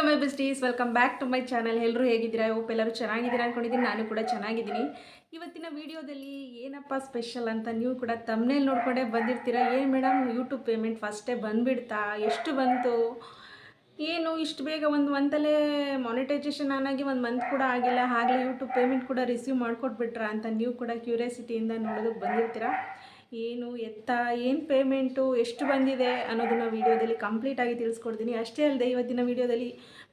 Hello my besties welcome back to my channel ಎಲ್ಲರೂ ಹೇಗಿದ್ದೀರಾ? Hope ಎಲ್ಲರೂ ಚೆನ್ನಾಗಿದ್ದೀರಾ ಅಂದ್ಕೊಂಡಿದ್ದೀನಿ ನಾನು ಕೂಡ ಚೆನ್ನಾಗಿದ್ದೀನಿ. ಇವತ್ತಿನ ವಿಡಿಯೋದಲ್ಲಿ ಏನಪ್ಪ ಸ್ಪೆಷಲ್ ಅಂತ ನೀವು ಕೂಡ ತಮ್ಮನೇಲಿ ನೋಡ್ಕೊಂಡೇ ಬಂದಿರ್ತೀರಾ? ಏನು ಮೇಡಮ್ ಯೂಟ್ಯೂಬ್ ಪೇಮೆಂಟ್ ಫಸ್ಟೇ ಬಂದುಬಿಡ್ತಾ? ಎಷ್ಟು ಬಂತು? ಏನು? ಇಷ್ಟು ಬೇಗ ಒಂದು ಮಂತಲ್ಲೇ ಮಾನಿಟೈಸೇಷನ್ ಆನಾಗಿ ಒಂದು ಮಂತ್ ಕೂಡ ಆಗಿಲ್ಲ. ಹಾಗೆ ಯೂಟ್ಯೂಬ್ ಪೇಮೆಂಟ್ ಕೂಡ ರಿಸೀವ್ ಮಾಡಿಕೊಟ್ಬಿಟ್ರಾ ಅಂತ ನೀವು ಕೂಡ ಕ್ಯೂರಿಯಾಸಿಟಿಯಿಂದ ನೋಡೋದಕ್ಕೆ ಬಂದಿರ್ತೀರಾ? ಏನು ಎತ್ತ, ಏನು ಪೇಮೆಂಟು, ಎಷ್ಟು ಬಂದಿದೆ ಅನ್ನೋದನ್ನು ವೀಡಿಯೋದಲ್ಲಿ ಕಂಪ್ಲೀಟಾಗಿ ತಿಳಿಸ್ಕೊಡ್ತೀನಿ. ಅಷ್ಟೇ ಅಲ್ಲದೆ ಇವತ್ತಿನ ವೀಡಿಯೋದಲ್ಲಿ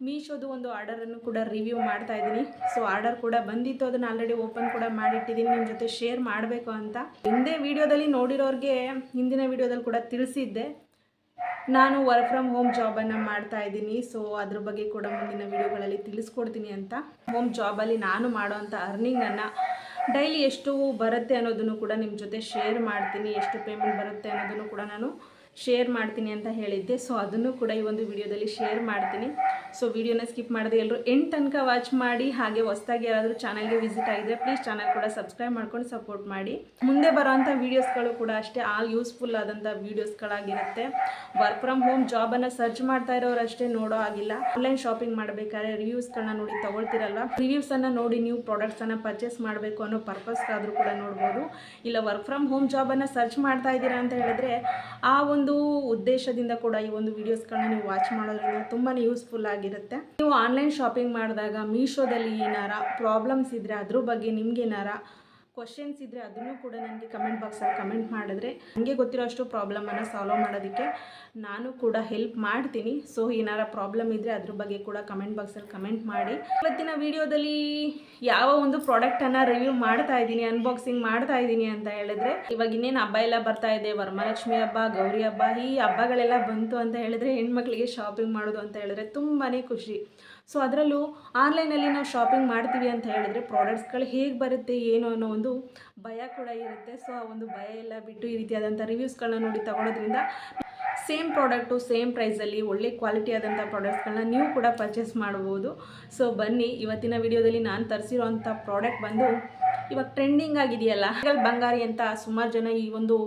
ಮೀಶೋದು ಒಂದು ಆರ್ಡರನ್ನು ಕೂಡ ರಿವ್ಯೂ ಮಾಡ್ತಾ ಇದ್ದೀನಿ. ಸೊ ಆರ್ಡರ್ ಕೂಡ ಬಂದಿತ್ತು. ಅದನ್ನು ಆಲ್ರೆಡಿ ಓಪನ್ ಕೂಡ ಮಾಡಿಟ್ಟಿದ್ದೀನಿ. ನಿಮ್ಮ ಜೊತೆ ಶೇರ್ ಮಾಡಬೇಕು ಅಂತ. ಹಿಂದೆ ವೀಡಿಯೋದಲ್ಲಿ ನೋಡಿರೋರಿಗೆ ಹಿಂದಿನ ವೀಡಿಯೋದಲ್ಲಿ ಕೂಡ ತಿಳಿಸಿದ್ದೆ. ನಾನು ವರ್ಕ್ ಫ್ರಮ್ ಹೋಮ್ ಜಾಬನ್ನು ಮಾಡ್ತಾ ಇದ್ದೀನಿ. ಸೊ ಅದ್ರ ಬಗ್ಗೆ ಕೂಡ ಮುಂದಿನ ವಿಡಿಯೋಗಳಲ್ಲಿ ತಿಳಿಸ್ಕೊಡ್ತೀನಿ ಅಂತ. ಹೋಮ್ ಜಾಬಲ್ಲಿ ನಾನು ಮಾಡೋವಂಥ ಅರ್ನಿಂಗನ್ನು ಡೈಲಿ ಎಷ್ಟು ಬರುತ್ತೆ ಅನ್ನೋದನ್ನು ಕೂಡ ನಿಮ್ಮ ಜೊತೆ ಶೇರ್ ಮಾಡ್ತೀನಿ. ಎಷ್ಟು ಪೇಮೆಂಟ್ ಬರುತ್ತೆ ಅನ್ನೋದನ್ನು ಕೂಡ ನಾನು ಶೇರ್ ಮಾಡ್ತೀನಿ ಅಂತ ಹೇಳಿದ್ದೆ. ಸೊ ಅದನ್ನು ಕೂಡ ಈ ಒಂದು ವಿಡಿಯೋದಲ್ಲಿ ಶೇರ್ ಮಾಡ್ತೀನಿ. ಸೊ ವಿಡಿಯೋನ ಸ್ಕಿಪ್ ಮಾಡದೆ ಎಲ್ಲರೂ ಎಂಟು ತನಕ ವಾಚ್ ಮಾಡಿ, ಹಾಗೆ ಹೊಸದಾಗಿ ಯಾರಾದರೂ ಚಾನಲ್ಗೆ ವಿಸಿಟ್ ಆಗಿದ್ರೆ ಪ್ಲೀಸ್ ಚಾನಲ್ ಕೂಡ ಸಬ್ಸ್ಕ್ರೈಬ್ ಮಾಡ್ಕೊಂಡು ಸಪೋರ್ಟ್ ಮಾಡಿ. ಮುಂದೆ ಬರೋವಂಥ ವೀಡಿಯೋಸ್ಗಳು ಕೂಡ ಅಷ್ಟೇ ಆಲ್ ಯೂಸ್ಫುಲ್ ಆದಂಥ ವೀಡಿಯೋಸ್ಗಳಾಗಿರುತ್ತೆ ವರ್ಕ್ ಫ್ರಮ್ ಹೋಮ್ ಜಾಬನ್ನು ಸರ್ಚ್ ಮಾಡ್ತಾ ಇರೋರು ಅಷ್ಟೇ ನೋಡೋ ಆಗಿಲ್ಲ ಆನ್ಲೈನ್ ಶಾಪಿಂಗ್ ಮಾಡಬೇಕಾದ್ರೆ ರಿವ್ಯೂಸ್ಗಳನ್ನ ನೋಡಿ ತೊಗೊಳ್ತಿರಲ್ವ ರಿವ್ಯೂಸನ್ನು ನೋಡಿ ನೀವು ಪ್ರಾಡಕ್ಟ್ಸನ್ನು ಪರ್ಚೇಸ್ ಮಾಡಬೇಕು ಅನ್ನೋ ಪರ್ಪಸ್ಗಾದರೂ ಕೂಡ ನೋಡ್ಬೋದು. ಇಲ್ಲ ವರ್ಕ್ ಫ್ರಮ್ ಹೋಮ್ ಜಾಬನ್ನು ಸರ್ಚ್ ಮಾಡ್ತಾ ಇದ್ದೀರಾ ಅಂತ ಹೇಳಿದ್ರೆ, ಆ ಒಂದು ಉದ್ದೇಶದಿಂದ ಕೂಡ ಈ ಒಂದು ವಿಡಿಯೋಸ್ಗಳನ್ನ ನೀವು ವಾಚ್ ಮಾಡೋದ್ರಿಂದ ತುಂಬಾ ಯೂಸ್ಫುಲ್ ಆಗಿರುತ್ತೆ. ನೀವು ಆನ್ಲೈನ್ ಶಾಪಿಂಗ್ ಮಾಡಿದಾಗ ಮೀಶೋದಲ್ಲಿ ಏನಾರ ಪ್ರಾಬ್ಲಮ್ಸ್ ಇದ್ರೆ ಅದ್ರ ಬಗ್ಗೆ ನಿಮ್ಗೆ ಏನಾರ ಕ್ವಶನ್ಸ್ ಇದ್ದರೆ ಅದನ್ನು ಕೂಡ ನನಗೆ ಕಮೆಂಟ್ ಬಾಕ್ಸಲ್ಲಿ ಕಮೆಂಟ್ ಮಾಡಿದ್ರೆ ನನಗೆ ಗೊತ್ತಿರೋ ಅಷ್ಟು ಪ್ರಾಬ್ಲಮನ್ನು ಸಾಲ್ವ್ ಮಾಡೋದಕ್ಕೆ ನಾನು ಕೂಡ ಹೆಲ್ಪ್ ಮಾಡ್ತೀನಿ. ಸೊ ಏನಾರ ಪ್ರಾಬ್ಲಮ್ ಇದ್ದರೆ ಅದ್ರ ಬಗ್ಗೆ ಕೂಡ ಕಮೆಂಟ್ ಬಾಕ್ಸಲ್ಲಿ ಕಮೆಂಟ್ ಮಾಡಿ. ಇವತ್ತಿನ ವಿಡಿಯೋದಲ್ಲಿ ಯಾವ ಒಂದು ಪ್ರಾಡಕ್ಟನ್ನು ರಿವ್ಯೂ ಮಾಡ್ತಾ ಇದ್ದೀನಿ ಅನ್ಬಾಕ್ಸಿಂಗ್ ಮಾಡ್ತಾ ಇದ್ದೀನಿ ಅಂತ ಹೇಳಿದ್ರೆ, ಇವಾಗ ಇನ್ನೇನು ಹಬ್ಬ ಎಲ್ಲ ಬರ್ತಾ ಇದೆ, ವರಮಹಾಲಕ್ಷ್ಮಿ ಹಬ್ಬ, ಗೌರಿ ಹಬ್ಬ, ಈ ಹಬ್ಬಗಳೆಲ್ಲ ಬಂತು ಅಂತ ಹೇಳಿದ್ರೆ ಹೆಣ್ಮಕ್ಳಿಗೆ ಶಾಪಿಂಗ್ ಮಾಡೋದು ಅಂತ ಹೇಳಿದ್ರೆ ತುಂಬಾ ಖುಷಿ. ಸೊ ಅದರಲ್ಲೂ ಆನ್ಲೈನಲ್ಲಿ ನಾವು ಶಾಪಿಂಗ್ ಮಾಡ್ತೀವಿ ಅಂತ ಹೇಳಿದ್ರೆ ಪ್ರಾಡಕ್ಟ್ಸ್ಗಳು ಹೇಗೆ ಬರುತ್ತೆ, ಏನು ಅನ್ನೋ ಒಂದು ಭಯ ಕೂಡ ಇರುತ್ತೆ. ಸೊ ಆ ಒಂದು ಭಯ ಎಲ್ಲ ಬಿಟ್ಟು ಈ ರೀತಿಯಾದಂಥ ರಿವ್ಯೂಸ್ಗಳನ್ನ ನೋಡಿ ತಗೊಳ್ಳೋದ್ರಿಂದ ಸೇಮ್ ಪ್ರಾಡಕ್ಟು ಸೇಮ್ ಪ್ರೈಸಲ್ಲಿ ಒಳ್ಳೆ ಕ್ವಾಲಿಟಿ ಆದಂಥ ಪ್ರಾಡಕ್ಟ್ಸ್ಗಳನ್ನ ನೀವು ಕೂಡ ಪರ್ಚೇಸ್ ಮಾಡ್ಬೋದು. ಸೊ ಬನ್ನಿ, ಇವತ್ತಿನ ವಿಡಿಯೋದಲ್ಲಿ ನಾನು ತರಿಸಿರೋಂಥ ಪ್ರಾಡಕ್ಟ್ ಬಂದು ಇವಾಗ ಟ್ರೆಂಡಿಂಗ್ ಆಗಿದೆಯಲ್ಲ? ಬಂಗಾರಿ ಅಂತ ಸುಮಾರು ಜನ ಈ ಒಂದು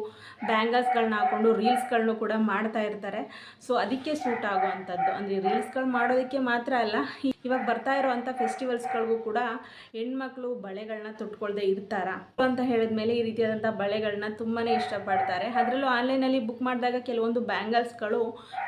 ಬ್ಯಾಂಗಲ್ಸ್ಗಳನ್ನ ಹಾಕೊಂಡು ರೀಲ್ಸ್ಗಳನ್ನೂ ಕೂಡ ಮಾಡ್ತಾ ಇರ್ತಾರೆ. ಸೊ ಅದಕ್ಕೆ ಸೂಟ್ ಆಗುವಂಥದ್ದು. ಅಂದರೆ ರೀಲ್ಸ್ಗಳು ಮಾಡೋದಕ್ಕೆ ಮಾತ್ರ ಅಲ್ಲ ಇವಾಗ ಬರ್ತಾ ಇರೋವಂಥ ಫೆಸ್ಟಿವಲ್ಸ್ಗಳಿಗೂ ಕೂಡ ಹೆಣ್ಮಕ್ಳು ಬಳೆಗಳನ್ನ ತೊಟ್ಕೊಳ್ದೆ ಇರ್ತಾರ. ಅಂತ ಹೇಳಿದ್ಮೇಲೆ ಈ ರೀತಿಯಾದಂಥ ಬಳೆಗಳನ್ನ ತುಂಬಾ ಇಷ್ಟಪಡ್ತಾರೆ. ಅದರಲ್ಲೂ ಆನ್ಲೈನಲ್ಲಿ ಬುಕ್ ಮಾಡಿದಾಗ ಕೆಲವೊಂದು ಬ್ಯಾಂಗಲ್ಸ್ಗಳು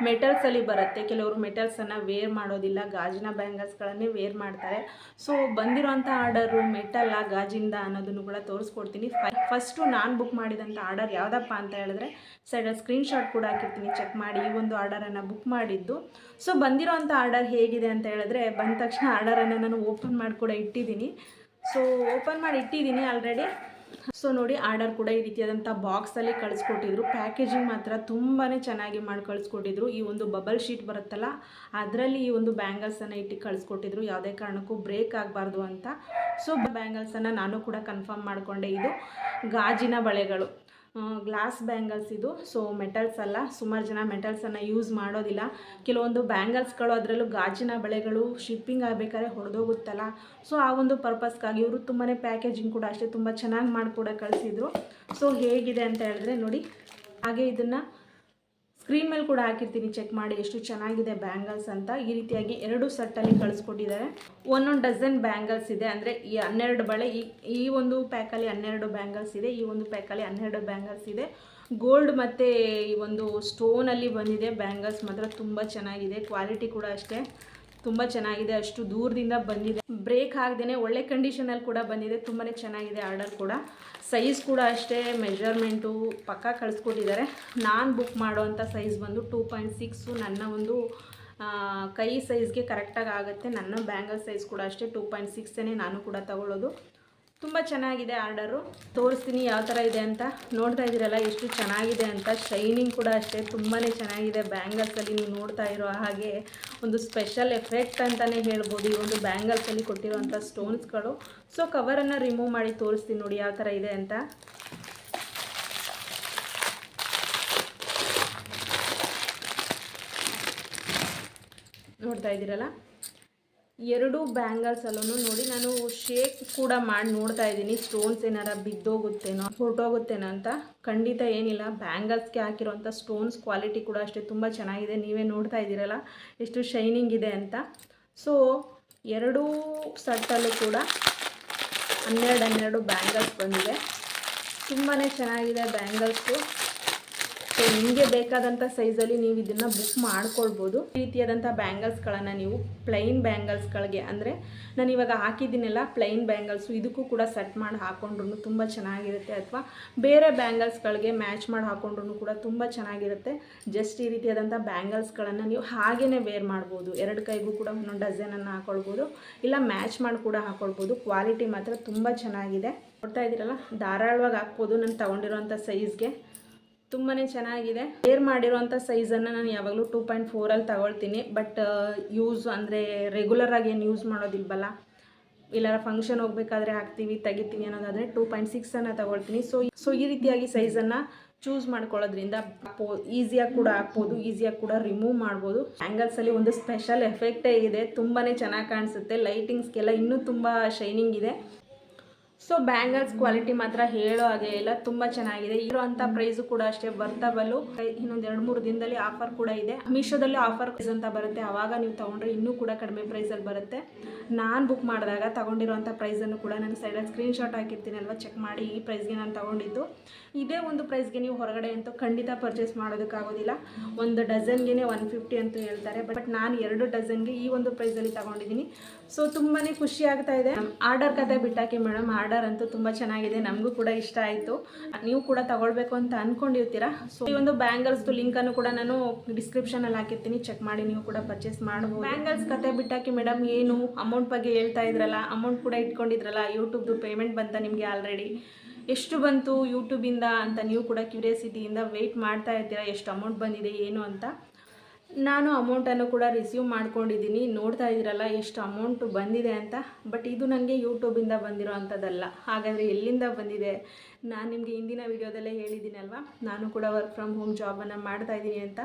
ಮೆಟಲ್ಸಲ್ಲಿ ಬರುತ್ತೆ. ಕೆಲವರು ಮೆಟಲ್ಸನ್ನು ವೇರ್ ಮಾಡೋದಿಲ್ಲ, ಗಾಜಿನ ಬ್ಯಾಂಗಲ್ಸ್ಗಳನ್ನೇ ವೇರ್ ಮಾಡ್ತಾರೆ. ಸೊ ಬಂದಿರೋಂಥ ಆರ್ಡರು ಮೆಟಲ್ಲ ಗಾಜಿಂದ ಅನ್ನೋದನ್ನು ಕೂಡ ತೋರಿಸ್ಕೊಡ್ತೀನಿ. ಫಸ್ಟು ನಾನು ಬುಕ್ ಮಾಡಿದಂಥ ಆರ್ಡರ್ ಯಾವುದಪ್ಪ ಅಂತ ಹೇಳಿದ್ರೆ ಸೈಡಲ್ಲಿ ಸ್ಕ್ರೀನ್ಶಾಟ್ ಕೂಡ ಹಾಕಿರ್ತೀನಿ, ಚೆಕ್ ಮಾಡಿ ಈ ಒಂದು ಆರ್ಡರನ್ನು ಬುಕ್ ಮಾಡಿದ್ದು. ಸೊ, ಬಂದಿರೋಂಥ ಆರ್ಡರ್ ಹೇಗಿದೆ ಅಂತ ಹೇಳಿದ್ರೆ, ಬಂದ ತಕ್ಷಣ ಆರ್ಡರನ್ನು ನಾನು ಓಪನ್ ಮಾಡಿ ಕೂಡ ಇಟ್ಟಿದ್ದೀನಿ. ಸೊ, ಓಪನ್ ಮಾಡಿ ಇಟ್ಟಿದ್ದೀನಿ ಆಲ್ರೆಡಿ. ಸೊ ನೋಡಿ, ಆರ್ಡರ್ ಕೂಡ ಈ ರೀತಿಯಾದಂಥ ಬಾಕ್ಸಲ್ಲಿ ಕಳಿಸ್ಕೊಟ್ಟಿದ್ರು. ಪ್ಯಾಕೇಜಿಂಗ್ ಮಾತ್ರ ತುಂಬಾ ಚೆನ್ನಾಗಿ ಮಾಡಿ ಕಳಿಸ್ಕೊಟ್ಟಿದ್ರು. ಈ ಒಂದು ಬಬಲ್ ಶೀಟ್ ಬರುತ್ತಲ್ಲ, ಅದರಲ್ಲಿ ಈ ಒಂದು ಬ್ಯಾಂಗಲ್ಸನ್ನು ಇಟ್ಟು ಕಳಿಸ್ಕೊಟ್ಟಿದ್ರು. ಯಾವುದೇ ಕಾರಣಕ್ಕೂ ಬ್ರೇಕ್ ಆಗಬಾರ್ದು ಅಂತ. ಸೊ ಬ್ಯಾಂಗಲ್ಸನ್ನು ನಾನು ಕೂಡ ಕನ್ಫರ್ಮ್ ಮಾಡಿಕೊಂಡೆ. ಇದು ಗಾಜಿನ ಬಳೆಗಳು. ಗ್ಲಾಸ್ ಬ್ಯಾಂಗಲ್ಸ್ ಇದು. ಸೊ ಮೆಟಲ್ಸ್ ಅಲ್ಲ. ಸುಮಾರು ಜನ ಮೆಟಲ್ಸನ್ನು ಯೂಸ್ ಮಾಡೋದಿಲ್ಲ. ಕೆಲವೊಂದು ಬ್ಯಾಂಗಲ್ಸ್ಗಳು ಅದರಲ್ಲೂ ಗಾಜಿನ ಬಳೆಗಳು ಶಿಪ್ಪಿಂಗ್ ಆಗಬೇಕಾದ್ರೆ ಹೊಡೆದೋಗುತ್ತಲ್ಲ. ಸೊ ಆ ಒಂದು ಪರ್ಪಸ್ಗಾಗಿ ಇವರು ತುಂಬಾ ಪ್ಯಾಕೇಜಿಂಗ್ ಕೂಡ ಅಷ್ಟೇ ತುಂಬ ಚೆನ್ನಾಗಿ ಮಾಡಿ ಕೂಡ ಕಳಿಸಿದ್ರು. ಸೊ ಹೇಗಿದೆ ಅಂತ ಹೇಳಿದ್ರೆ ನೋಡಿ, ಹಾಗೆ ಇದನ್ನು ಸ್ಕ್ರೀನ್ ಮೇಲೆ ಕೂಡ ಹಾಕಿರ್ತೀನಿ ಚೆಕ್ ಮಾಡಿ ಎಷ್ಟು ಚೆನ್ನಾಗಿದೆ ಬ್ಯಾಂಗಲ್ಸ್ ಅಂತ. ಈ ರೀತಿಯಾಗಿ ಎರಡು ಸೆಟ್ಟಲ್ಲಿ ಕಳಿಸ್ಕೊಟ್ಟಿದ್ದಾರೆ. ಒಂದೊಂದು ಡಜನ್ ಬ್ಯಾಂಗಲ್ಸ್ ಇದೆ. ಅಂದರೆ ಈ ಹನ್ನೆರಡು ಬಳೆ, ಈ ಈ ಒಂದು ಪ್ಯಾಕಲ್ಲಿ ಹನ್ನೆರಡು ಬ್ಯಾಂಗಲ್ಸ್ ಇದೆ, ಈ ಒಂದು ಪ್ಯಾಕಲ್ಲಿ ಹನ್ನೆರಡು ಬ್ಯಾಂಗಲ್ಸ್ ಇದೆ. ಗೋಲ್ಡ್ ಮತ್ತು ಈ ಒಂದು ಸ್ಟೋನಲ್ಲಿ ಬಂದಿದೆ. ಬ್ಯಾಂಗಲ್ಸ್ ಮಾತ್ರ ತುಂಬ ಚೆನ್ನಾಗಿದೆ. ಕ್ವಾಲಿಟಿ ಕೂಡ ಅಷ್ಟೇ. ತುಂಬ ಚೆನ್ನಾಗಿದೆ, ಅಷ್ಟು ದೂರದಿಂದ ಬಂದಿದೆ. ಬ್ರೇಕ್ ಆಗದೇ ಒಳ್ಳೆ ಕಂಡೀಷನಲ್ಲಿ ಕೂಡ ಬಂದಿದೆ ತುಂಬಾ ಚೆನ್ನಾಗಿದೆ ಆರ್ಡರ್ ಕೂಡ. ಸೈಜ್ ಕೂಡ ಅಷ್ಟೇ ಮೆಜರ್ಮೆಂಟು ಪಕ್ಕ ಕಳಿಸ್ಕೊಟ್ಟಿದ್ದಾರೆ. ನಾನು ಬುಕ್ ಮಾಡೋವಂಥ ಸೈಜ್ ಬಂದು ಟೂ ಪಾಯಿಂಟ್ ಸಿಕ್ಸು ನನ್ನ ಒಂದು ಕೈ ಸೈಜ್ಗೆ ಕರೆಕ್ಟಾಗಿ ಆಗುತ್ತೆ. ನನ್ನ ಬ್ಯಾಂಗಲ್ ಸೈಜ್ ಕೂಡ ಅಷ್ಟೇ ಟೂ ಪಾಯಿಂಟ್ ಸಿಕ್ಸೇ ನಾನು ಕೂಡ ತಗೊಳ್ಳೋದು. ತುಂಬ ಚೆನ್ನಾಗಿದೆ ಆರ್ಡರು. ತೋರಿಸ್ತೀನಿ ಯಾವ ಥರ ಇದೆ ಅಂತ. ನೋಡ್ತಾ ಇದ್ದೀರಲ್ಲ, ಎಷ್ಟು ಚೆನ್ನಾಗಿದೆ ಅಂತ. ಶೈನಿಂಗ್ ಕೂಡ ಅಷ್ಟೇ ತುಂಬಾ ಚೆನ್ನಾಗಿದೆ. ಬ್ಯಾಂಗಲ್ಸಲ್ಲಿ ನೀವು ನೋಡ್ತಾ ಇರೋ ಹಾಗೆ ಒಂದು ಸ್ಪೆಷಲ್ ಎಫೆಕ್ಟ್ ಅಂತಲೇ ಹೇಳ್ಬೋದು. ಈ ಒಂದು ಬ್ಯಾಂಗಲ್ಸಲ್ಲಿ ಕೊಟ್ಟಿರುವಂಥ ಸ್ಟೋನ್ಸ್ಗಳು ಸೊ ಕವರನ್ನು ರಿಮೂವ್ ಮಾಡಿ ತೋರಿಸ್ತೀನಿ ನೋಡಿ ಯಾವ ಥರ ಇದೆ ಅಂತ. ನೋಡ್ತಾ ಇದ್ದೀರಲ್ಲ? ಎರಡು ಬ್ಯಾಂಗಲ್ಸಲ್ಲೂ ನೋಡಿ ನಾನು ಶೇಕ್ ಕೂಡ ಮಾಡಿ ನೋಡ್ತಾ ಇದ್ದೀನಿ. ಸ್ಟೋನ್ಸ್ ಏನಾರ ಬಿದ್ದೋಗುತ್ತೇನೋ, ಹೊರಟೋಗುತ್ತೇನೋ ಅಂತ. ಖಂಡಿತ ಏನಿಲ್ಲ. ಬ್ಯಾಂಗಲ್ಸ್ಗೆ ಹಾಕಿರೋಂಥ ಸ್ಟೋನ್ಸ್ ಕ್ವಾಲಿಟಿ ಕೂಡ ಅಷ್ಟೇ ತುಂಬ ಚೆನ್ನಾಗಿದೆ. ನೀವೇ ನೋಡ್ತಾ ಇದ್ದೀರಲ್ಲ, ಎಷ್ಟು ಶೈನಿಂಗ್ ಇದೆ ಅಂತ. ಸೊ ಎರಡೂ ಸಟ್ಟಲ್ಲೂ ಕೂಡ ಹನ್ನೆರಡು ಹನ್ನೆರಡು ಬ್ಯಾಂಗಲ್ಸ್ ಬಂದಿದೆ. ತುಂಬಾ ಚೆನ್ನಾಗಿದೆ ಬ್ಯಾಂಗಲ್ಸು ಸೊ ನಿಮಗೆ ಬೇಕಾದಂಥ ಸೈಜಲ್ಲಿ ನೀವು ಇದನ್ನು ಬುಕ್ ಮಾಡ್ಕೊಳ್ಬೋದು. ಈ ರೀತಿಯಾದಂಥ ಬ್ಯಾಂಗಲ್ಸ್ಗಳನ್ನು ನೀವು ಪ್ಲೈನ್ ಬ್ಯಾಂಗಲ್ಸ್ಗಳಿಗೆ ಅಂದರೆ ನಾನು ಇವಾಗ ಹಾಕಿದ್ದೀನಲ್ಲ ಪ್ಲೈನ್ ಬ್ಯಾಂಗಲ್ಸು ಇದಕ್ಕೂ ಕೂಡ ಸೆಟ್ ಮಾಡಿ ಹಾಕೊಂಡ್ರು ತುಂಬ ಚೆನ್ನಾಗಿರುತ್ತೆ ಅಥವಾ ಬೇರೆ ಬ್ಯಾಂಗಲ್ಸ್ಗಳಿಗೆ ಮ್ಯಾಚ್ ಮಾಡಿ ಹಾಕೊಂಡ್ರು ಕೂಡ ತುಂಬ ಚೆನ್ನಾಗಿರುತ್ತೆ. ಜಸ್ಟ್ ಈ ರೀತಿಯಾದಂಥ ಬ್ಯಾಂಗಲ್ಸ್ಗಳನ್ನು ನೀವು ಹಾಗೇ ವೇರ್ ಮಾಡ್ಬೋದು. ಎರಡು ಕೈಗೂ ಕೂಡ ಒಂದೊಂದು ಡಜನನ್ನು ಹಾಕೊಳ್ಬೋದು. ಇಲ್ಲ ಮ್ಯಾಚ್ ಮಾಡಿ ಕೂಡ ಹಾಕೊಳ್ಬೋದು. ಕ್ವಾಲಿಟಿ ಮಾತ್ರ ತುಂಬ ಚೆನ್ನಾಗಿದೆ. ನೋಡ್ತಾ ಇದ್ದೀರಲ್ಲ, ಧಾರಾಳವಾಗಿ ಹಾಕ್ಬೋದು. ನಾನು ತೊಗೊಂಡಿರೋಂಥ ಸೈಜ್ಗೆ ತುಂಬಾ ಚೆನ್ನಾಗಿದೆ. ವೇರ್ ಮಾಡಿರೋಂಥ ಸೈಜನ್ನು ನಾನು ಯಾವಾಗಲೂ ಟೂ ಪಾಯಿಂಟ್ ಫೋರಲ್ಲಿ ತಗೊಳ್ತೀನಿ. ಬಟ್ ಯೂಸ್ ಅಂದರೆ ರೆಗ್ಯುಲರ್ ಆಗಿ ಏನು ಯೂಸ್ ಮಾಡೋದಿಲ್ವಲ್ಲ? ಇಲ್ಲಾರ ಫಂಕ್ಷನ್ ಹೋಗ್ಬೇಕಾದ್ರೆ ಹಾಕ್ತೀವಿ, ತೆಗಿತೀವಿ ಅನ್ನೋದಾದರೆ ಟೂ ಪಾಯಿಂಟ್ ಸಿಕ್ಸನ್ನು ತಗೊಳ್ತೀನಿ. ಸೊ ಸೊ ಈ ರೀತಿಯಾಗಿ ಸೈಜನ್ನು ಚೂಸ್ ಮಾಡ್ಕೊಳ್ಳೋದ್ರಿಂದ ಹಾಕ್ಬೋ ಈಸಿಯಾಗಿ ಕೂಡ ಹಾಕ್ಬೋದು ಈಸಿಯಾಗಿ ಕೂಡ ರಿಮೂವ್ ಮಾಡ್ಬೋದು. ಆ್ಯಂಗಲ್ಸಲ್ಲಿ ಒಂದು ಸ್ಪೆಷಲ್ ಎಫೆಕ್ಟೇ ಇದೆ. ತುಂಬಾ ಚೆನ್ನಾಗಿ ಕಾಣಿಸುತ್ತೆ. ಲೈಟಿಂಗ್ಸ್ಗೆಲ್ಲ ಇನ್ನೂ ತುಂಬ ಶೈನಿಂಗ್ ಇದೆ. ಸೊ ಬ್ಯಾಂಗಲ್ಸ್ ಕ್ವಾಲಿಟಿ ಮಾತ್ರ ಹೇಳೋ ಹಾಗೆ ಇಲ್ಲ. ತುಂಬ ಚೆನ್ನಾಗಿದೆ. ಇರೋ ಅಂತ ಪ್ರೈಸ್ ಕೂಡ ಅಷ್ಟೇ ಬರ್ತಬಲ್ಲು ಇನ್ನೊಂದು ಎರಡು ಮೂರು ದಿನದಲ್ಲಿ ಆಫರ್ ಕೂಡ ಇದೆ. ಮೀಶೋದಲ್ಲಿ ಆಫರ್ ಪ್ರೈಸ್ ಅಂತ ಬರುತ್ತೆ. ಆವಾಗ ನೀವು ತಗೊಂಡ್ರೆ ಇನ್ನೂ ಕೂಡ ಕಡಿಮೆ ಪ್ರೈಸಲ್ಲಿ ಬರುತ್ತೆ. ನಾನು ಬುಕ್ ಮಾಡಿದಾಗ ತೊಗೊಂಡಿರೋಂಥ ಪ್ರೈಸನ್ನು ಕೂಡ ನಾನು ಸೈಡಲ್ಲಿ ಸ್ಕ್ರೀನ್ಶಾಟ್ ಹಾಕಿರ್ತೀನಿ ಅಲ್ವಾ? ಚೆಕ್ ಮಾಡಿ ಈ ಪ್ರೈಸ್ಗೆ ನಾನು ತಗೊಂಡಿದ್ದು. ಇದೇ ಒಂದು ಪ್ರೈಸ್ಗೆ ನೀವು ಹೊರಗಡೆ ಅಂತೂ ಖಂಡಿತ ಪರ್ಚೇಸ್ ಮಾಡೋದಕ್ಕಾಗೋದಿಲ್ಲ. ಒಂದು ಡಜನ್ಗೆ ಒನ್ ಫಿಫ್ಟಿ ಅಂತ ಹೇಳ್ತಾರೆ. ಬಟ್ ನಾನು ಎರಡು ಡಜನ್ಗೆ ಈ ಒಂದು ಪ್ರೈಸಲ್ಲಿ ತಗೊಂಡಿದ್ದೀನಿ. ಸೊ ತುಂಬಾ ಖುಷಿ ಆಗ್ತಾ ಇದೆ. ಆರ್ಡರ್ ಕತೆ ಬಿಟ್ಟಾಕಿ ಮೇಡಮ್ ಆರ್ಡರ್ ಅಂತೂ ತುಂಬ ಚೆನ್ನಾಗಿದೆ, ನಮಗೂ ಕೂಡ ಇಷ್ಟ ಆಯಿತು. ನೀವು ಕೂಡ ತಗೊಳ್ಬೇಕು ಅಂತ ಅಂದ್ಕೊಂಡಿರ್ತೀರಾ ಸೊ ಈ ಒಂದು ಬ್ಯಾಂಗಲ್ಸ್ದು ಲಿಂಕನ್ನು ಕೂಡ ನಾನು ಡಿಸ್ಕ್ರಿಪ್ಷನಲ್ಲಿ ಹಾಕಿರ್ತೀನಿ ಚೆಕ್ ಮಾಡಿ ನೀವು ಕೂಡ ಪರ್ಚೇಸ್ ಮಾಡ್ಬೋದು. ಬ್ಯಾಂಗಲ್ಸ್ ಕತೆ ಬಿಟ್ಟಾಕಿ ಮೇಡಮ್ ಏನು ಅಮೌಂಟ್ ಬಗ್ಗೆ ಹೇಳ್ತಾ ಇದ್ರಲ್ಲ ಅಮೌಂಟ್ ಕೂಡ ಇಟ್ಕೊಂಡಿದ್ರಲ್ಲ ಯೂಟ್ಯೂಬ್ದು ಪೇಮೆಂಟ್ ಬಂತ ನಿಮಗೆ ಆಲ್ರೆಡಿ ಎಷ್ಟು ಬಂತು ಯೂಟ್ಯೂಬಿಂದ ಅಂತ ನೀವು ಕೂಡ ಕ್ಯೂರಿಯಾಸಿಟಿಯಿಂದ ವೆಯ್ಟ್ ಮಾಡ್ತಾ ಇರ್ತೀರಾ, ಎಷ್ಟು ಅಮೌಂಟ್ ಬಂದಿದೆ, ಏನು ಅಂತ? ನಾನು ಅಮೌಂಟನ್ನು ಕೂಡ ರಿಸೀವ್ ಮಾಡ್ಕೊಂಡಿದ್ದೀನಿ. ನೋಡ್ತಾ ಇದ್ದೀರಲ್ಲ, ಎಷ್ಟು ಅಮೌಂಟು ಬಂದಿದೆ ಅಂತ. ಬಟ್ ಇದು ನನಗೆ ಯೂಟ್ಯೂಬಿಂದ ಬಂದಿರೋ ಅಂಥದ್ದಲ್ಲ. ಹಾಗಾದರೆ ಎಲ್ಲಿಂದ ಬಂದಿದೆ? ನಾನು ನಿಮಗೆ ಹಿಂದಿನ ವೀಡಿಯೋದಲ್ಲೇ ಹೇಳಿದ್ದೀನಲ್ವ? ನಾನು ಕೂಡ ವರ್ಕ್ ಫ್ರಮ್ ಹೋಮ್ ಜಾಬನ್ನು ಮಾಡ್ತಾ ಇದ್ದೀನಿ ಅಂತ.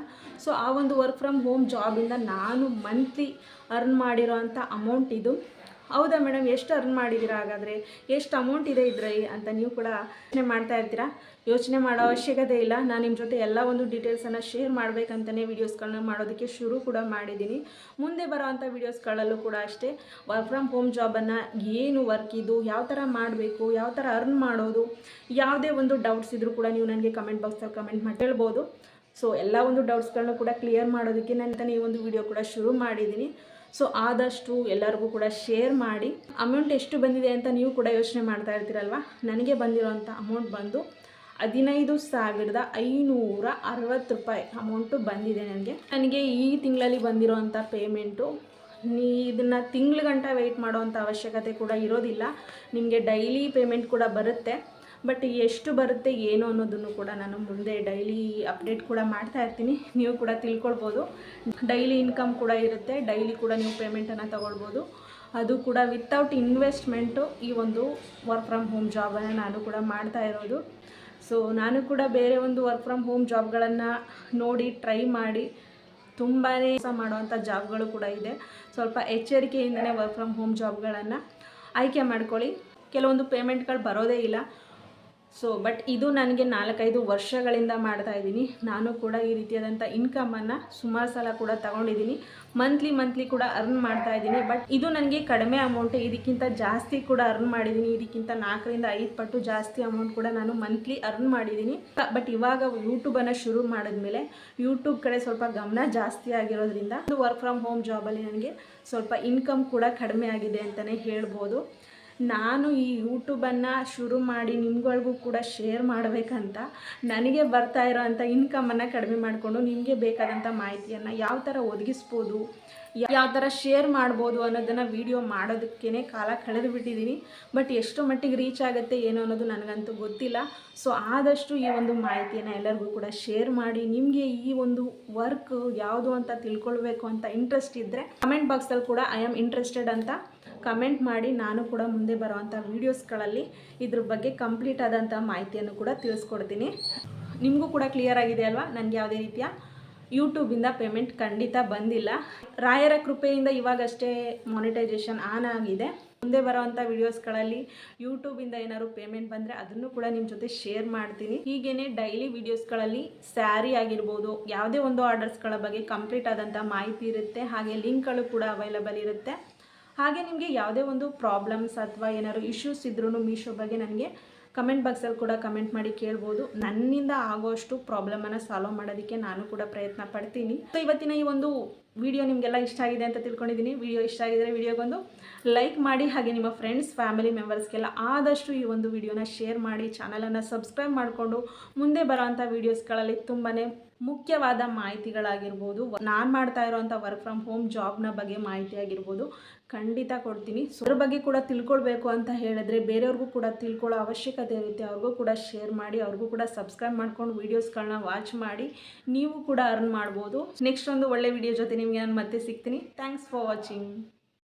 ಸೊ ಆ ಒಂದು ವರ್ಕ್ ಫ್ರಮ್ ಹೋಮ್ ಜಾಬಿಂದ ನಾನು ಮಂತ್ಲಿ ಅರ್ನ್ ಮಾಡಿರೋ ಅಂಥ ಅಮೌಂಟ್ ಇದು. ಹೌದಾ ಮೇಡಮ್ ಎಷ್ಟು ಅರ್ನ್ ಮಾಡಿದ್ದೀರಾ ಹಾಗಾದರೆ? ಎಷ್ಟು ಅಮೌಂಟ್ ಇದೆ ಇದ್ರೈ ಅಂತ ನೀವು ಕೂಡ ಯೋಚನೆ ಮಾಡ್ತಾ ಇರ್ತೀರಾ? ಯೋಚನೆ ಮಾಡೋ ಅವಶ್ಯಕತೆ ಇಲ್ಲ. ನಾನು ನಿಮ್ಮ ಜೊತೆ ಎಲ್ಲ ಒಂದು ಡೀಟೇಲ್ಸನ್ನು ಶೇರ್ ಮಾಡಬೇಕಂತಲೇ ವೀಡಿಯೋಸ್ಗಳನ್ನ ಮಾಡೋದಕ್ಕೆ ಶುರು ಕೂಡ ಮಾಡಿದ್ದೀನಿ ಮುಂದೆ ಬರೋವಂಥ ವೀಡಿಯೋಸ್ಗಳಲ್ಲೂ ಕೂಡ ಅಷ್ಟೇ. ವರ್ಕ್ ಫ್ರಮ್ ಹೋಮ್ ಜಾಬನ್ನು ಏನು ವರ್ಕ್ ಇದು, ಯಾವ ಥರ ಮಾಡಬೇಕು, ಯಾವ ಥರ ಅರ್ನ್ ಮಾಡೋದು, ಯಾವುದೇ ಒಂದು ಡೌಟ್ಸ್ ಇದ್ದರೂ ಕೂಡ ನೀವು ನನಗೆ ಕಮೆಂಟ್ ಬಾಕ್ಸಲ್ಲಿ ಕಮೆಂಟ್ ಮಾಡಿ ಹೇಳ್ಬೋದು. ಸೊ ಎಲ್ಲ ಒಂದು ಡೌಟ್ಸ್ಗಳನ್ನ ಕೂಡ ಕ್ಲಿಯರ್ ಮಾಡೋದಕ್ಕೆ ನಾನು ಈ ಒಂದು ವಿಡಿಯೋ ಕೂಡ ಶುರು ಮಾಡಿದ್ದೀನಿ ಸೊ ಆದಷ್ಟು ಎಲ್ಲರಿಗೂ ಕೂಡ ಶೇರ್ ಮಾಡಿ. ಅಮೌಂಟ್ ಎಷ್ಟು ಬಂದಿದೆ ಅಂತ ನೀವು ಕೂಡ ಯೋಚನೆ ಮಾಡ್ತಾ ಇರ್ತೀರಲ್ವ? ನನಗೆ ಬಂದಿರೋಂಥ ಅಮೌಂಟ್ ಬಂದು ಹದಿನೈದು ಸಾವಿರದ ಐನೂರ ಅರವತ್ತು ರೂಪಾಯಿ ಅಮೌಂಟು ಬಂದಿದೆ ನನಗೆ. ನನಗೆ ಈ ತಿಂಗಳಲ್ಲಿ ಬಂದಿರೋವಂಥ ಪೇಮೆಂಟು ನೀ ಇದನ್ನು ತಿಂಗ್ಳು ಗಂಟ ವೆಯ್ಟ್ ಮಾಡೋವಂಥ ಅವಶ್ಯಕತೆ ಕೂಡ ಇರೋದಿಲ್ಲ. ನಿಮಗೆ ಡೈಲಿ ಪೇಮೆಂಟ್ ಕೂಡ ಬರುತ್ತೆ. ಬಟ್ ಎಷ್ಟು ಬರುತ್ತೆ, ಏನು ಅನ್ನೋದನ್ನು ಕೂಡ ನಾನು ಮುಂದೆ ಡೈಲಿ ಅಪ್ಡೇಟ್ ಕೂಡ ಮಾಡ್ತಾ ಇರ್ತೀನಿ. ನೀವು ಕೂಡ ತಿಳ್ಕೊಳ್ಬೋದು. ಡೈಲಿ ಇನ್ಕಮ್ ಕೂಡ ಇರುತ್ತೆ. ಡೈಲಿ ಕೂಡ ನೀವು ಪೇಮೆಂಟನ್ನು ತಗೊಳ್ಬೋದು. ಅದು ಕೂಡ ವಿತೌಟ್ ಇನ್ವೆಸ್ಟ್ಮೆಂಟು ಈ ಒಂದು ವರ್ಕ್ ಫ್ರಮ್ ಹೋಮ್ ಜಾಬನ್ನು ನಾನು ಕೂಡ ಮಾಡ್ತಾ ಇರೋದು. ಸೊ ನಾನು ಕೂಡ ಬೇರೆ ಒಂದು ವರ್ಕ್ ಫ್ರಮ್ ಹೋಮ್ ಜಾಬ್ಗಳನ್ನು ನೋಡಿ ಟ್ರೈ ಮಾಡಿ ತುಂಬಾ ಕೆಲಸ ಮಾಡುವಂಥ ಜಾಬ್ಗಳು ಕೂಡ ಇದೆ. ಸ್ವಲ್ಪ ಎಚ್ಚರಿಕೆಯಿಂದನೇ ವರ್ಕ್ ಫ್ರಮ್ ಹೋಮ್ ಜಾಬ್ಗಳನ್ನು ಆಯ್ಕೆ ಮಾಡ್ಕೊಳ್ಳಿ. ಕೆಲವೊಂದು ಪೇಮೆಂಟ್ಗಳು ಬರೋದೇ ಇಲ್ಲ. ಸೊ ಬಟ್ ಇದು ನನಗೆ ನಾಲ್ಕೈದು ವರ್ಷಗಳಿಂದ ಮಾಡ್ತಾ ಇದ್ದೀನಿ. ನಾನು ಕೂಡ ಈ ರೀತಿಯಾದಂಥ ಇನ್ಕಮನ್ನು ಸುಮಾರು ಸಲ ಕೂಡ ತಗೊಂಡಿದ್ದೀನಿ. ಮಂತ್ಲಿ ಮಂತ್ಲಿ ಕೂಡ ಅರ್ನ್ ಮಾಡ್ತಾ ಇದ್ದೀನಿ. ಬಟ್ ಇದು ನನಗೆ ಕಡಿಮೆ ಅಮೌಂಟ್ ಇದಕ್ಕಿಂತ ಜಾಸ್ತಿ ಕೂಡ ಅರ್ನ್ ಮಾಡಿದ್ದೀನಿ. ಇದಕ್ಕಿಂತ ನಾಲ್ಕರಿಂದ ಐದು ಪಟ್ಟು ಜಾಸ್ತಿ ಅಮೌಂಟ್ ಕೂಡ ನಾನು ಮಂತ್ಲಿ ಅರ್ನ್ ಮಾಡಿದ್ದೀನಿ. ಬಟ್ ಇವಾಗ ಯೂಟ್ಯೂಬನ್ನು ಶುರು ಮಾಡಿದ್ಮೇಲೆ ಯೂಟ್ಯೂಬ್ ಕಡೆ ಸ್ವಲ್ಪ ಗಮನ ಜಾಸ್ತಿ ಆಗಿರೋದ್ರಿಂದ ವರ್ಕ್ ಫ್ರಮ್ ಹೋಮ್ ಜಾಬಲ್ಲಿ ನನಗೆ ಸ್ವಲ್ಪ ಇನ್ಕಮ್ ಕೂಡ ಕಡಿಮೆ ಆಗಿದೆ ಅಂತಲೇ ಹೇಳ್ಬೋದು. ನಾನು ಈ ಯೂಟ್ಯೂಬನ್ನು ಶುರು ಮಾಡಿ ನಿಮ್ಗಳಿಗೂ ಕೂಡ ಶೇರ್ ಮಾಡಬೇಕಂತ, ನನಗೆ ಬರ್ತಾ ಇರೋವಂಥ ಇನ್ಕಮನ್ನು ಕಡಿಮೆ ಮಾಡಿಕೊಂಡು ನಿಮಗೆ ಬೇಕಾದಂಥ ಮಾಹಿತಿಯನ್ನು ಯಾವ ಥರ ಒದಗಿಸ್ಬೋದು, ಯಾವ ಥರ ಶೇರ್ ಮಾಡ್ಬೋದು ಅನ್ನೋದನ್ನು ವೀಡಿಯೋ ಮಾಡೋದಕ್ಕೇ ಕಾಲ ಕಳೆದು ಬಿಟ್ಟಿದ್ದೀನಿ. ಬಟ್ ಎಷ್ಟು ಮಟ್ಟಿಗೆ ರೀಚ್ ಆಗುತ್ತೆ ಏನು ಅನ್ನೋದು ನನಗಂತೂ ಗೊತ್ತಿಲ್ಲ. ಸೊ ಆದಷ್ಟು ಈ ಒಂದು ಮಾಹಿತಿಯನ್ನು ಎಲ್ಲರಿಗೂ ಕೂಡ ಶೇರ್ ಮಾಡಿ, ನಿಮಗೆ ಈ ಒಂದು ವರ್ಕ್ ಯಾವುದು ಅಂತ ತಿಳ್ಕೊಳ್ಬೇಕು ಅಂತ ಇಂಟ್ರೆಸ್ಟ್ ಇದ್ದರೆ ಕಮೆಂಟ್ ಬಾಕ್ಸಲ್ಲಿ ಕೂಡ ಐ ಆಮ್ ಇಂಟ್ರೆಸ್ಟೆಡ್ ಅಂತ ಕಮೆಂಟ್ ಮಾಡಿ ನಾನು ಕೂಡ ಮುಂದೆ ಬರುವಂಥ ವೀಡಿಯೋಸ್ಗಳಲ್ಲಿ ಇದ್ರ ಬಗ್ಗೆ ಕಂಪ್ಲೀಟ್ ಆದಂಥ ಮಾಹಿತಿಯನ್ನು ಕೂಡ ತಿಳಿಸ್ಕೊಡ್ತೀನಿ. ನಿಮಗೂ ಕೂಡ ಕ್ಲಿಯರ್ ಆಗಿದೆ ಅಲ್ವಾ? ನನಗೆ ಯಾವುದೇ ರೀತಿಯ ಯೂಟ್ಯೂಬಿಂದ ಪೇಮೆಂಟ್ ಖಂಡಿತ ಬಂದಿಲ್ಲ. ರಾಯರ ಕೃಪೆಯಿಂದ ಇವಾಗಷ್ಟೇ ಮಾನಿಟೈಸೇಷನ್ ಆನ್ ಆಗಿದೆ. ಮುಂದೆ ಬರುವಂಥ ವೀಡಿಯೋಸ್ಗಳಲ್ಲಿ ಯೂಟ್ಯೂಬಿಂದ ಏನಾದ್ರು ಪೇಮೆಂಟ್ ಬಂದರೆ ಅದನ್ನು ಕೂಡ ನಿಮ್ಮ ಜೊತೆ ಶೇರ್ ಮಾಡ್ತೀನಿ. ಹೀಗೇನೆ ಡೈಲಿ ವೀಡಿಯೋಸ್ಗಳಲ್ಲಿ ಸ್ಯಾರಿ ಆಗಿರ್ಬೋದು, ಯಾವುದೇ ಒಂದು ಆರ್ಡರ್ಸ್ಗಳ ಬಗ್ಗೆ ಕಂಪ್ಲೀಟ್ ಆದಂಥ ಮಾಹಿತಿ ಇರುತ್ತೆ. ಹಾಗೆ ಲಿಂಕ್ಗಳು ಕೂಡ ಅವೈಲಬಲ್ ಇರುತ್ತೆ. ಹಾಗೆ ನಿಮಗೆ ಯಾವುದೇ ಒಂದು ಪ್ರಾಬ್ಲಮ್ಸ್ ಅಥವಾ ಏನಾದ್ರು ಇಶ್ಯೂಸ್ ಇದ್ರೂ ಮೀಶೋ ಬಗ್ಗೆ ನನಗೆ ಕಮೆಂಟ್ ಬಾಕ್ಸಲ್ಲಿ ಕೂಡ ಕಮೆಂಟ್ ಮಾಡಿ ಕೇಳ್ಬೋದು. ನನ್ನಿಂದ ಆಗೋಷ್ಟು ಪ್ರಾಬ್ಲಮನ್ನು ಸಾಲ್ವ್ ಮಾಡೋದಕ್ಕೆ ನಾನು ಕೂಡ ಪ್ರಯತ್ನ ಪಡ್ತೀನಿ. ಸೊ ಇವತ್ತಿನ ಈ ಒಂದು ವಿಡಿಯೋ ನಿಮಗೆಲ್ಲ ಇಷ್ಟ ಆಗಿದೆ ಅಂತ ತಿಳ್ಕೊಂಡಿದ್ದೀನಿ. ವಿಡಿಯೋ ಇಷ್ಟ ಆಗಿದ್ರೆ ವಿಡಿಯೋಗೊಂದು ಲೈಕ್ ಮಾಡಿ, ಹಾಗೆ ನಿಮ್ಮ ಫ್ರೆಂಡ್ಸ್ ಫ್ಯಾಮಿಲಿ ಮೆಂಬರ್ಸ್ಗೆಲ್ಲ ಆದಷ್ಟು ಈ ಒಂದು ವಿಡಿಯೋನ ಶೇರ್ ಮಾಡಿ ಚಾನಲನ್ನು ಸಬ್ಸ್ಕ್ರೈಬ್ ಮಾಡಿಕೊಂಡು ಮುಂದೆ ಬರೋವಂಥ ವೀಡಿಯೋಸ್ಗಳಲ್ಲಿ ತುಂಬಾ ಮುಖ್ಯವಾದ ಮಾಹಿತಿಗಳಾಗಿರ್ಬೋದು, ನಾನು ಮಾಡ್ತಾ ಇರೋವಂಥ ವರ್ಕ್ ಫ್ರಮ್ ಹೋಮ್ ಜಾಬ್ನ ಬಗ್ಗೆ ಮಾಹಿತಿ ಆಗಿರ್ಬೋದು ಖಂಡಿತ ಕೊಡ್ತೀನಿ. ಸೊ ಅದ್ರ ಬಗ್ಗೆ ಕೂಡ ತಿಳ್ಕೊಳ್ಬೇಕು ಅಂತ ಹೇಳಿದ್ರೆ, ಬೇರೆಯವ್ರಿಗೂ ಕೂಡ ತಿಳ್ಕೊಳ್ಳೋ ಅವಶ್ಯಕತೆ ಇರುತ್ತೆ. ಅವ್ರಿಗೂ ಕೂಡ ಶೇರ್ ಮಾಡಿ, ಅವ್ರಿಗೂ ಕೂಡ ಸಬ್ಸ್ಕ್ರೈಬ್ ಮಾಡ್ಕೊಂಡು ವೀಡಿಯೋಸ್ಗಳನ್ನ ವಾಚ್ ಮಾಡಿ, ನೀವು ಕೂಡ ಅರ್ನ್ ಮಾಡ್ಬೋದು. ನೆಕ್ಸ್ಟ್ ಒಂದು ಒಳ್ಳೆ ವಿಡಿಯೋ ಜೊತೆ ನಿಮಗೆ ನಾನು ಮತ್ತೆ ಸಿಗ್ತೀನಿ. Thanks for watching